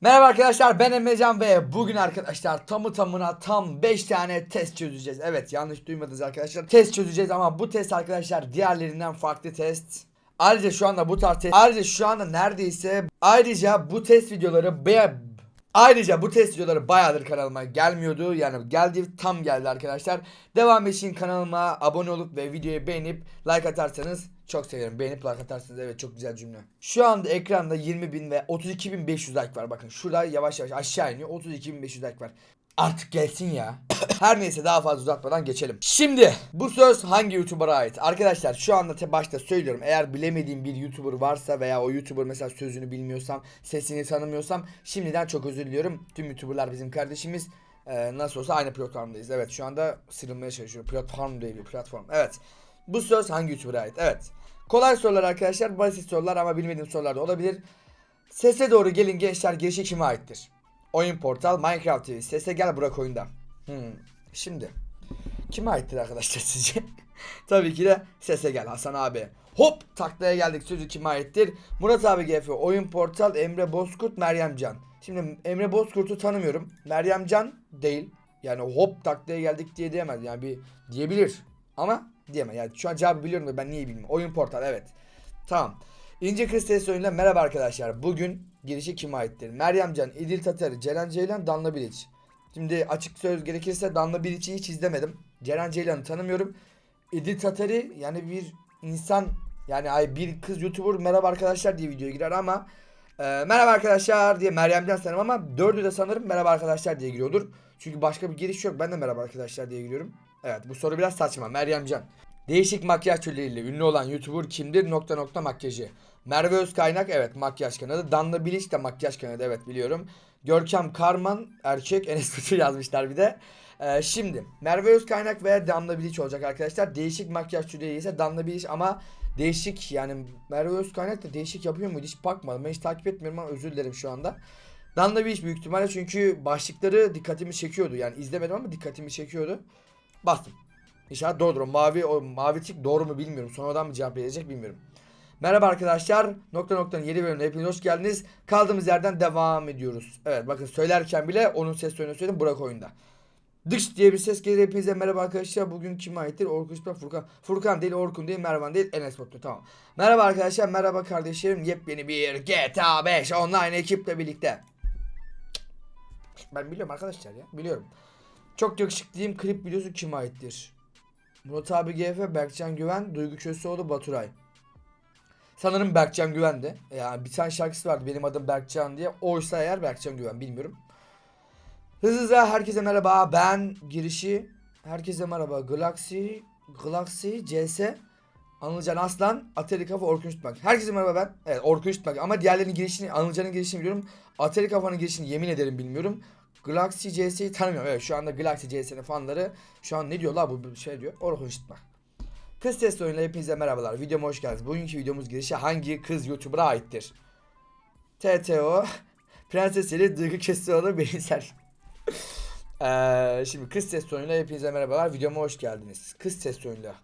Merhaba arkadaşlar ben Emrecan ve bugün arkadaşlar tamı tamına tam 5 tane test çözeceğiz. Evet yanlış duymadınız arkadaşlar. Test çözeceğiz ama bu test arkadaşlar diğerlerinden farklı test. Ayrıca şu anda bu tarz test ayrıca şu anda neredeyse ayrıca bu test videoları baya Ayrıca bu test videoları bayağıdır kanalıma gelmiyordu. Yani geldi tam geldi arkadaşlar. Devam için kanalıma abone olup ve videoyu beğenip like atarsanız çok sevinirim. Beğenip like atarsanız evet çok güzel cümle. Şu anda ekranda 20.000 ve 32.500 like var. Bakın şurada yavaş yavaş aşağı iniyor. 32.500 like var. Artık gelsin ya. Her neyse daha fazla uzatmadan geçelim. Şimdi bu söz hangi YouTuber'a ait? Arkadaşlar şu anda başta söylüyorum. Eğer bilemediğim bir YouTuber varsa veya o YouTuber mesela sözünü bilmiyorsam, sesini tanımıyorsam şimdiden çok özür diliyorum. Tüm YouTuber'lar bizim kardeşimiz. Ee, nasıl olsa aynı platformdayız. Evet şu anda sıyrılmaya çalışıyorum. Platform değil bir platform. Evet. Bu söz hangi YouTuber'a ait? Evet. Kolay sorular arkadaşlar. Basit sorular ama bilmediğim sorular da olabilir. Sese doğru gelin gençler girişi kime aittir? Oyun Portal, Minecraft TV. Sese gel Burak oyunda. Hmm. Şimdi. Kime aittir arkadaşlar sizce? Tabii ki de Sese gel Hasan abi. Hop taklaya geldik sözü kime aittir? Murat abi GF, Oyun Portal, Emre Bozkurt, Meryem Can. Şimdi Emre Bozkurt'u tanımıyorum. Meryem Can değil. Yani hop taklaya geldik diye diyemez. Yani bir diyebilir. Ama diyemez. Yani şu an cevabı biliyorum da ben niye bilmiyorum. Oyun Portal evet. Tamam. İnce Kristal oyunuyla merhaba arkadaşlar. Bugün girişi kime aittir? Meryem Can, İdil Tatar, Ceren Ceylan, Danla Bilic. Şimdi açık söz gerekirse Danla Bilic'i hiç izlemedim. Ceren Ceylan'ı tanımıyorum. İdil Tatar'ı yani bir insan yani ay bir kız YouTuber merhaba arkadaşlar diye videoya girer ama e, merhaba arkadaşlar diye Meryem'den sanırım ama dördü de sanırım merhaba arkadaşlar diye giriyordur. Çünkü başka bir giriş yok. Ben de merhaba arkadaşlar diye giriyorum. Evet bu soru biraz saçma. Meryem Can. Değişik makyaj türleriyle ünlü olan YouTuber kimdir? Nokta nokta makyajı. Merve Özkaynak evet makyaj kanalı. Danla Bilic de makyaj kanalı evet biliyorum. Görkem Karman erkek Enes Batur yazmışlar bir de. Ee, şimdi Merve Özkaynak veya Damla Bilic olacak arkadaşlar. Değişik makyaj türleri ise Damla Bilic ama değişik yani Merve Özkaynak da değişik yapıyor muydu hiç bakmadım. Ben hiç takip etmiyorum ama özür dilerim şu anda. Damla Bilic büyük ihtimalle çünkü başlıkları dikkatimi çekiyordu. Yani izlemedim ama dikkatimi çekiyordu. Bastım. İnşallah doğrudur. O mavi o mavi tik doğru mu bilmiyorum. Sonradan mı cevap verecek bilmiyorum. Merhaba arkadaşlar. Nokta noktanın yeni bölümüne hepiniz hoş geldiniz. Kaldığımız yerden devam ediyoruz. Evet bakın söylerken bile onun ses tonunu söyledim Burak oyunda. Dış diye bir ses gelir hepinize merhaba arkadaşlar. Bugün kime aittir? Orkun İşbak, Furkan. Furkan değil, Orkun değil, Mervan değil, Enes Batur. Tamam. Merhaba arkadaşlar, merhaba kardeşlerim. Yepyeni bir GTA 5 online ekiple birlikte. Ben biliyorum arkadaşlar ya. Biliyorum. Çok yakışıklıyım. Klip videosu kime aittir? Murat abi GF, Berkcan Güven, Duygu Köseoğlu, Baturay. Sanırım Berkcan Güven'di. Yani bir tane şarkısı vardı benim adım Berkcan diye. Oysa eğer Berkcan Güven bilmiyorum. Hızlı hızlı herkese merhaba. Ben girişi herkese merhaba. Galaxy Galaxy CS Anılcan Aslan, Atari Kafa, Orkun Üstmak. Herkese merhaba ben. Evet Orkun Üstmak ama diğerlerinin girişini, Anılcan'ın girişini biliyorum. Atari Kafa'nın girişini yemin ederim bilmiyorum. Galaxy CS'yi tanımıyorum. Evet şu anda Galaxy CS'nin fanları şu an ne diyorlar bu şey diyor. Orkun Üstmak. Kız test oyunuyla hepinize merhabalar. Videoma hoş geldiniz. Bugünkü videomuz girişi hangi kız YouTuber'a aittir? TTO Prenses Eli Duygu Kesioğlu Beyser. Eee şimdi kız test oyunuyla hepinize merhabalar. Videoma hoş geldiniz. Kız test oyunuyla.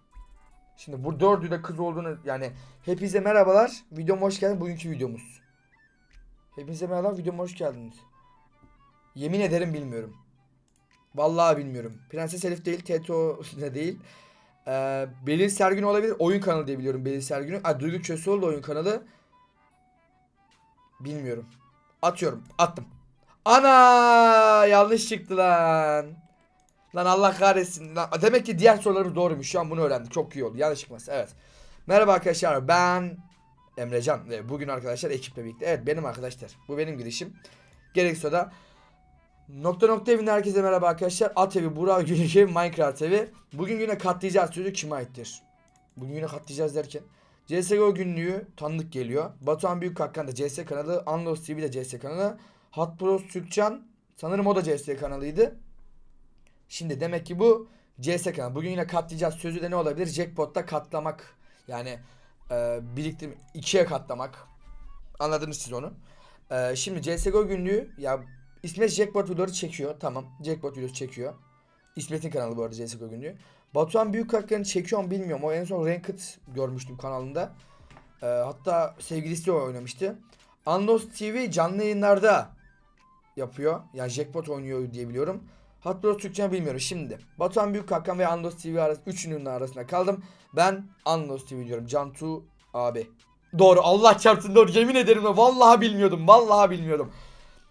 Şimdi bu dördü de kız olduğunu yani hepinize merhabalar. Videoma hoş geldiniz. Bugünkü videomuz. Hepinize merhabalar. Videoma hoş geldiniz. Yemin ederim bilmiyorum. Vallahi bilmiyorum. Prenses Elif değil, TTO da değil. Ee, Belin Sergin olabilir. Oyun kanalı diye biliyorum Belin Sergin'i. Aa, Duygu Köseoğlu da oyun kanalı. Bilmiyorum. Atıyorum. Attım. Ana yanlış çıktı lan. Lan Allah kahretsin. Lan, demek ki diğer sorularımız doğruymuş. Şu an bunu öğrendik. Çok iyi oldu. Yanlış çıkması. Evet. Merhaba arkadaşlar. Ben Emrecan. Ve bugün arkadaşlar ekiple birlikte. Evet benim arkadaşlar. Bu benim girişim. Gerekse da Nokta nokta evinde herkese merhaba arkadaşlar. At evi, Burak Güneş evi, Minecraft evi. Bugün yine katlayacağız sözü kime aittir? Bugün yine katlayacağız derken. CSGO günlüğü tanıdık geliyor. Batuhan Büyük Hakkan da CS kanalı. Anlos TV de CS kanalı. Hot Bros Türkcan sanırım o da CS kanalıydı. Şimdi demek ki bu CS kanalı. Bugün yine katlayacağız sözü de ne olabilir? Jackpot'ta katlamak. Yani e, biriktim ikiye katlamak. Anladınız siz onu. E, şimdi CSGO günlüğü ya İsmet Jackpot videoları çekiyor. Tamam. Jackpot videosu çekiyor. İsmet'in kanalı bu arada CSGO günlüğü. Batuhan Büyükkaklar'ın çekiyor mu bilmiyorum. O en son Ranked görmüştüm kanalında. Ee, hatta sevgilisi de oynamıştı. Anlos TV canlı yayınlarda yapıyor. Yani jackpot oynuyor diye biliyorum. Hot Bros Türkçe bilmiyorum. Şimdi Batuhan Büyük Hakan ve Anlos TV arası üçünün arasında kaldım. Ben Anlos TV diyorum. Cantu abi. Doğru Allah çarpsın doğru yemin ederim de vallahi bilmiyordum vallahi bilmiyordum.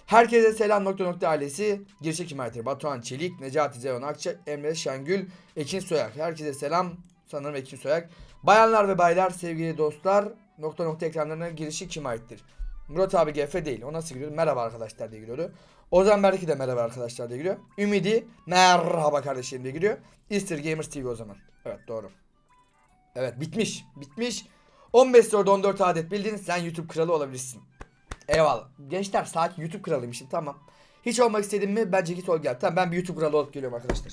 Herkese selam nokta nokta ailesi. Girişe Kimaytır, Batuhan Çelik, Necati Zeyon Akça, Emre Şengül, Ekin Soyak. Herkese selam. Sanırım Ekin Soyak. Bayanlar ve baylar, sevgili dostlar. Nokta nokta ekranlarına girişi kime aittir? Murat abi GF değil. O nasıl giriyordu? Merhaba arkadaşlar diye giriyordu. Ozan Berki de merhaba arkadaşlar diye giriyor. Ümidi merhaba kardeşim diye giriyor. Easter Gamers TV o zaman. Evet doğru. Evet bitmiş. Bitmiş. 15 soruda 14 adet bildin. Sen YouTube kralı olabilirsin. Eyvallah. Gençler sakin YouTube kralıymışım tamam. Hiç olmak istedin mi? Bence git ol gel. Tamam ben bir YouTube kralı olup geliyorum arkadaşlar.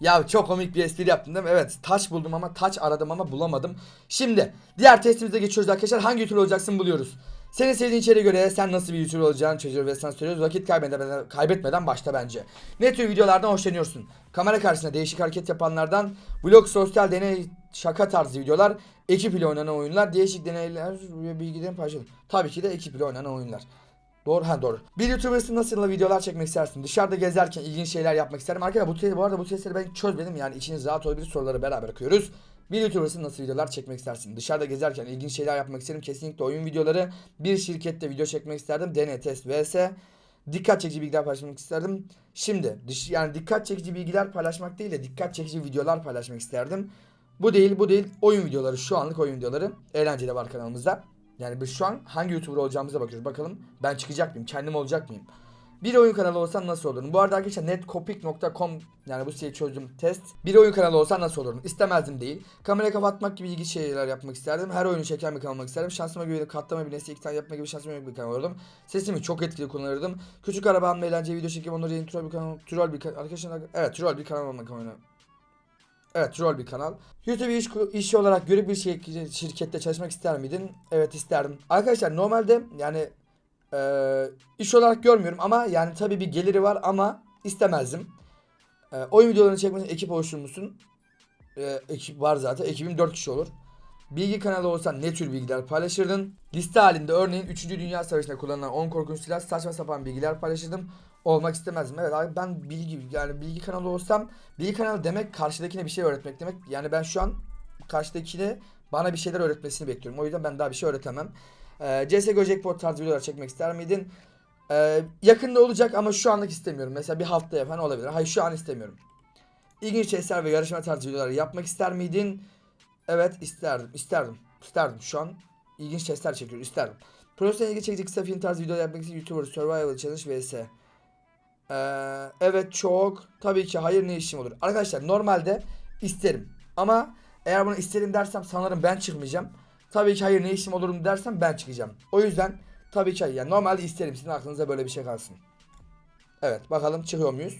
Ya çok komik bir espri yaptım değil mi? Evet taç buldum ama taç aradım ama bulamadım. Şimdi diğer testimize geçiyoruz arkadaşlar. Hangi YouTuber olacaksın buluyoruz. Senin sevdiğin içeriğe göre sen nasıl bir YouTuber olacağını çözüyor ve sana söylüyoruz. Vakit kaybetmeden, kaybetmeden başla bence. Ne tür videolardan hoşlanıyorsun? Kamera karşısında değişik hareket yapanlardan, vlog, sosyal deney, şaka tarzı videolar, ekip ile oynanan oyunlar, değişik deneyler ve bilgilerin paylaşılır. Tabii ki de ekip ile oynanan oyunlar. Doğru ha doğru. Bir YouTuber'sın nasıl videolar çekmek istersin? Dışarıda gezerken ilginç şeyler yapmak isterim. Arkadaşlar bu, bu arada bu testleri ben çözmedim yani içiniz rahat olabilir soruları beraber okuyoruz. Bir YouTuber'sın nasıl videolar çekmek istersin? Dışarıda gezerken ilginç şeyler yapmak isterim. Kesinlikle oyun videoları. Bir şirkette video çekmek isterdim. Deney test vs. Dikkat çekici bilgiler paylaşmak isterdim. Şimdi dış, yani dikkat çekici bilgiler paylaşmak değil de dikkat çekici videolar paylaşmak isterdim. Bu değil bu değil oyun videoları şu anlık oyun videoları. Eğlenceli var kanalımızda. Yani biz şu an hangi YouTuber olacağımıza bakıyoruz. Bakalım ben çıkacak mıyım? Kendim olacak mıyım? Bir oyun kanalı olsan nasıl olurdun? Bu arada arkadaşlar netcopik.com yani bu siteyi çözdüm test. Bir oyun kanalı olsan nasıl olurdun? İstemezdim değil. Kamera kapatmak gibi ilginç şeyler yapmak isterdim. Her oyunu çeken bir kanal isterdim. Şansıma güvenip katlama bir nesne iki tane yapma gibi şansıma güvenip bir kanal olurdum. Sesimi çok etkili kullanırdım. Küçük araba alma eğlenceli video çekip onları yeni troll bir kanal. Troll bir kanal. Arkadaşlar evet troll bir kanal olmak oyunu. Evet troll bir kanal. YouTube iş, işi olarak görüp bir şirkette çalışmak ister miydin? Evet isterdim. Arkadaşlar normalde yani eee, iş olarak görmüyorum ama yani tabii bir geliri var ama istemezdim. Eee, oyun videolarını çekmek için ekip oluşturmuşsun. Eee, ekip var zaten. Ekibim 4 kişi olur. Bilgi kanalı olsan ne tür bilgiler paylaşırdın? Liste halinde örneğin 3. Dünya Savaşı'nda kullanılan 10 korkunç silah saçma sapan bilgiler paylaşırdım. Olmak istemezdim. Evet abi ben bilgi yani bilgi kanalı olsam bilgi kanalı demek karşıdakine bir şey öğretmek demek. Yani ben şu an karşıdakine bana bir şeyler öğretmesini bekliyorum. O yüzden ben daha bir şey öğretemem. Ee, CSGO Jackpot tarzı videolar çekmek ister miydin? Ee, yakında olacak ama şu anlık istemiyorum. Mesela bir haftaya falan olabilir. Hayır şu an istemiyorum. İlginç testler ve yarışma tarzı videolar yapmak ister miydin? Evet isterdim. İsterdim. İsterdim. Şu an ilginç testler çekiyorum. İsterdim. Profesyonel ilgi çekici kısa film tarzı videolar yapmak için YouTuber Survival Challenge vs. Ee, evet çok. Tabii ki hayır ne işim olur. Arkadaşlar normalde isterim. Ama eğer bunu isterim dersem sanırım ben çıkmayacağım. Tabii ki hayır ne işim olurum dersem ben çıkacağım. O yüzden tabii ki hayır. Yani normalde isterim. Sizin aklınıza böyle bir şey kalsın. Evet bakalım çıkıyor muyuz?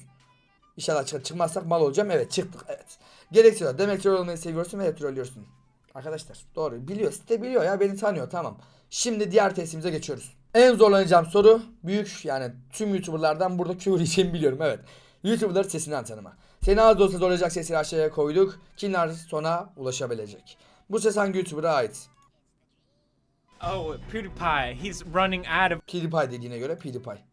İnşallah çık çıkmazsak mal olacağım. Evet çıktık. Evet. Gereksiyor. Demek troll olmayı seviyorsun ve trollüyorsun. Arkadaşlar doğru biliyor. Site biliyor ya beni tanıyor tamam. Şimdi diğer testimize geçiyoruz. En zorlanacağım soru büyük yani tüm YouTuber'lardan burada küfür biliyorum evet. YouTuber'ları sesinden tanıma. Seni az olsa zorlayacak sesini aşağıya koyduk. Kimler sona ulaşabilecek. Bu ses hangi YouTuber'a ait? Oh, PewDiePie. He's running out of. PewDiePie dediğine göre PewDiePie.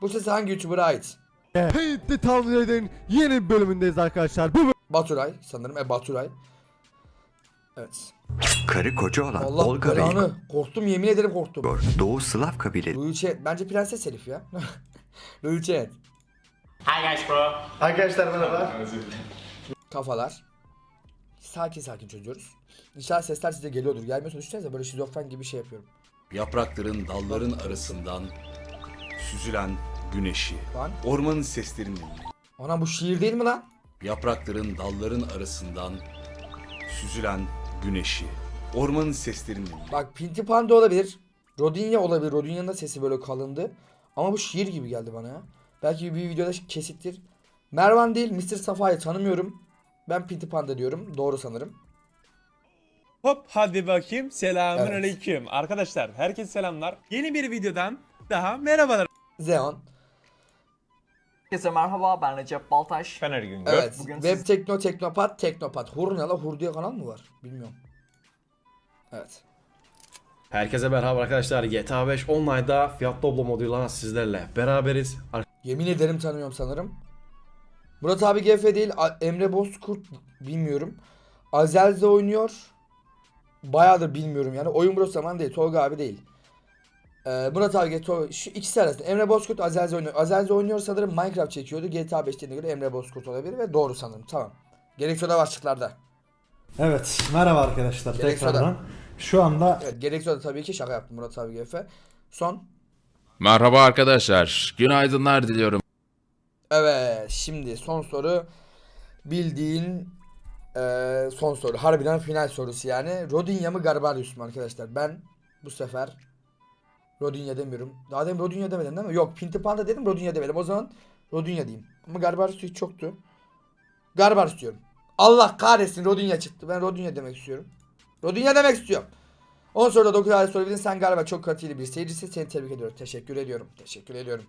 Bu ses hangi YouTuber'a ait? Paint'li Tavsiye'nin yeni bir bölümündeyiz arkadaşlar. Bu Baturay sanırım. E Baturay. Evet. Karı koca olan Allah Olga belanı. Korktum yemin ederim korktum. Doğu Slav kabilesi Luice bence Prenses Elif ya. Luice Hi guys, bro. Arkadaşlar merhaba. kafalar. Sakin sakin çözüyoruz. İnşallah sesler size geliyordur. Gelmiyorsa düşünsenize böyle şizofren gibi bir şey yapıyorum. Yaprakların dalların arasından süzülen güneşi, Lan. ormanın seslerini dinle. Ana bu şiir değil mi lan? Yaprakların dalların arasından süzülen güneşi, ormanın seslerini dinle. Bak Pinti Panda olabilir. Rodinya olabilir. Rodinya'nın da sesi böyle kalındı. Ama bu şiir gibi geldi bana ya. Belki bir videoda kesittir. Mervan değil Mr. Safa'yı tanımıyorum. Ben Pinti Panda diyorum. Doğru sanırım. Hop hadi bakayım. Selamun Evet. aleyküm. Arkadaşlar herkese selamlar. Yeni bir videodan daha merhabalar. Zeon. Herkese merhaba ben Recep Baltaş. Ben her gün. Evet. Bugün Web siz- Tekno Teknopat Teknopat. Hur ne la? Hur diye kanal mı var? Bilmiyorum. Evet. Herkese merhaba arkadaşlar. GTA 5 Online'da fiyat toplu moduyla sizlerle beraberiz. Yemin ederim tanımıyorum sanırım. Murat abi GF değil. Emre Bozkurt bilmiyorum. Azelze oynuyor. Bayağıdır bilmiyorum yani. Oyun burası zaman değil. Tolga abi değil. Ee, Murat abi GT şu ikisi arasında Emre Bozkurt Azelze oynuyor. Azelze oynuyor sanırım Minecraft çekiyordu. GTA 5 dediğine göre Emre Bozkurt olabilir ve doğru sanırım. Tamam. Gerekse de başlıklarda. Evet, merhaba arkadaşlar Gerek tekrardan. Şu anda Evet gerekse de tabii ki şaka yaptım Murat abi GF. Son. Merhaba arkadaşlar. Günaydınlar diliyorum. Evet şimdi son soru bildiğin eee, son soru. Harbiden final sorusu yani. Rodinya mı Garbarius mu arkadaşlar? Ben bu sefer Rodinya demiyorum. Daha demin Rodinya demedim değil mi? Yok Pinti Panda dedim Rodinya demedim. O zaman Rodinya diyeyim. Ama Garbarius hiç çoktu. Garbarius diyorum. Allah kahretsin Rodinya çıktı. Ben Rodinya demek istiyorum. Rodinya demek istiyorum. 10 soruda 9 ayet sorabildin. Sen galiba çok kaliteli bir seyircisin. Seni tebrik ediyorum. Teşekkür ediyorum. Teşekkür ediyorum.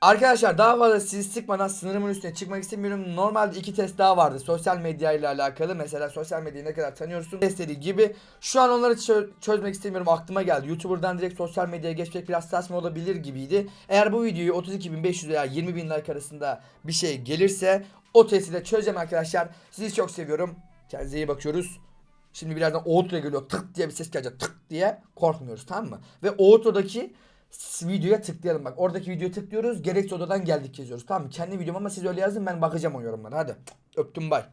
Arkadaşlar daha fazla sizi sıkmadan sınırımın üstüne çıkmak istemiyorum. Normalde iki test daha vardı sosyal medya ile alakalı. Mesela sosyal medyayı ne kadar tanıyorsun testleri gibi. Şu an onları çö- çözmek istemiyorum aklıma geldi. YouTuber'dan direkt sosyal medyaya geçmek biraz saçma olabilir gibiydi. Eğer bu videoyu 32.500 veya 20.000 like arasında bir şey gelirse o testi de çözeceğim arkadaşlar. Sizi çok seviyorum. Kendinize iyi bakıyoruz. Şimdi birazdan outro'ya geliyor tık diye bir ses gelecek tık diye korkmuyoruz tamam mı? Ve outro'daki videoya tıklayalım bak. Oradaki videoya tıklıyoruz. Gerekse odadan geldik yazıyoruz. Tamam? Kendi videom ama siz öyle yazın ben bakacağım o yorumlara. Hadi. Öptüm bay.